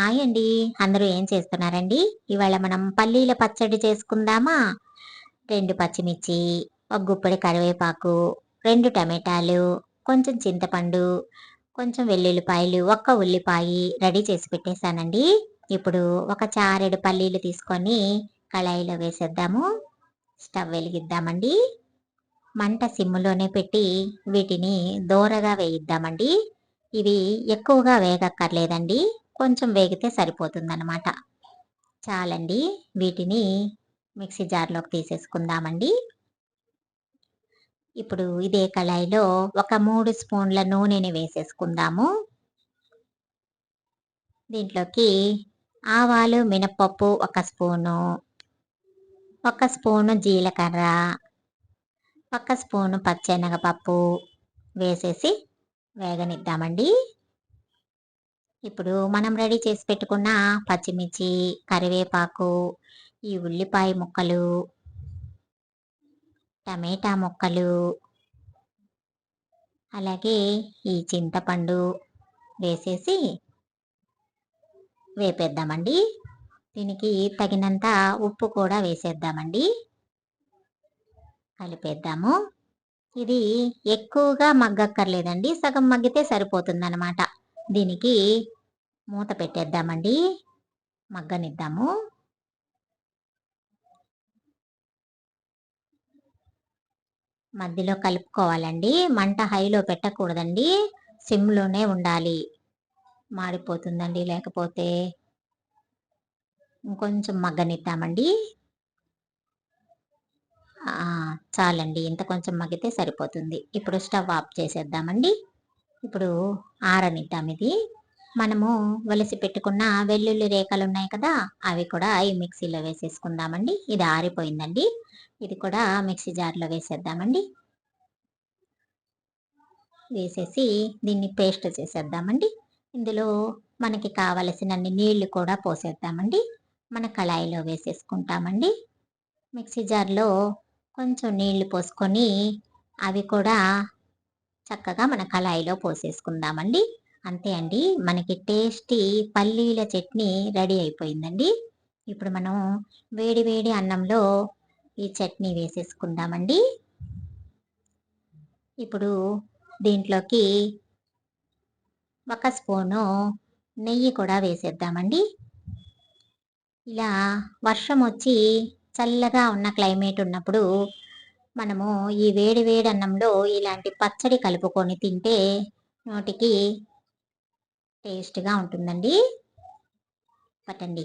Hi అండి. అందరూ ఏం చేస్తున్నారండి? ఇవాళ మనం పల్లీల పచ్చడి చేసుకుందామా? రెండు పచ్చిమిర్చి ఒక గుప్పడి కరివేపాకు రెండు టమాటాలు కొంచెం చింతపండు కొంచెం వెల్లుల్లిపాయలు ఒక్క ఉల్లిపాయ రెడీ చేసి పెట్టేశానండి. ఇప్పుడు ఒక చారెడు పల్లీలు తీసుకొని కళాయిలో వేసేద్దాము. స్టవ్ వెలిగిద్దామండి. మంట సిమ్ములోనే పెట్టి వీటిని దోరగా వేయిద్దామండి. ఇవి ఎక్కువగా వేగక్కర్లేదండి. కొంచెం వేగితే సరిపోతుందన్నమాట. చాలండి. వీటిని మిక్సీ జార్లోకి తీసేసుకుందామండి. ఇప్పుడు ఇదే కళాయిలో ఒక మూడు స్పూన్ల నూనెని వేసేసుకుందాము. దీంట్లోకి ఆవాలు మినపప్పు ఒక స్పూను ఒక స్పూను జీలకర్ర ఒక స్పూను పచ్చెనగపప్పు వేసేసి వేగనిద్దామండి. ఇప్పుడు మనం రెడీ చేసి పెట్టుకున్న పచ్చిమిర్చి కరివేపాకు ఈ ఉల్లిపాయ ముక్కలు టమేటా ముక్కలు అలాగే ఈ చింతపండు వేసేసి వేపేద్దామండి. దీనికి తగినంత ఉప్పు కూడా వేసేద్దామండి. కలిపేద్దాము. ఇది ఎక్కువగా మగ్గక్కర్లేదండి. సగం మగ్గితే సరిపోతుందన్నమాట. దీనికి మూత పెట్టేద్దామండి. మగ్గనిద్దాము. మధ్యలో కలుపుకోవాలండి. మంట హైలో పెట్టకూడదండి. సిమ్లోనే ఉండాలి. మాడిపోతుందండి. లేకపోతే ఇంకొంచెం మగ్గనిద్దామండి. చాలండి. ఇంత కొంచెం మగ్గితే సరిపోతుంది. ఇప్పుడు స్టవ్ ఆఫ్ చేసేద్దామండి. ఇప్పుడు ఆరనిద్దాం ఇది మనము వలసి పెట్టుకున్న వెల్లుల్లి రేఖలు ఉన్నాయి కదా అవి కూడా ఈ మిక్సీలో వేసేసుకుందామండి. ఇది ఆరిపోయిందండి. ఇది కూడా మిక్సీ జార్లో వేసేద్దామండి. వేసేసి దీన్ని పేస్ట్ చేసేద్దామండి. ఇందులో మనకి కావలసినన్ని నీళ్ళు కూడా పోసేద్దామండి. మన కళాయిలో వేసేసుకుంటామండి. మిక్సీ జార్లో కొంచెం నీళ్ళు పోసుకొని అవి కూడా చక్కగా మన కళాయిలో పోసేసుకుందామండి. అంతే అండి. మనకి టేస్టీ పల్లీల చట్నీ రెడీ అయిపోయిందండి. ఇప్పుడు మనం వేడి వేడి అన్నంలో ఈ చట్నీ వేసేసుకుందామండి. ఇప్పుడు దీంట్లోకి ఒక స్పూను నెయ్యి కూడా వేసేద్దామండి. ఇలా వర్షం వచ్చి చల్లగా ఉన్న క్లైమేట్ ఉన్నప్పుడు మనము ఈ వేడి వేడి అన్నంలో ఇలాంటి పచ్చడి కలుపుకొని తింటే నోటికి టేస్ట్గా ఉంటుందండి. పట్టండి.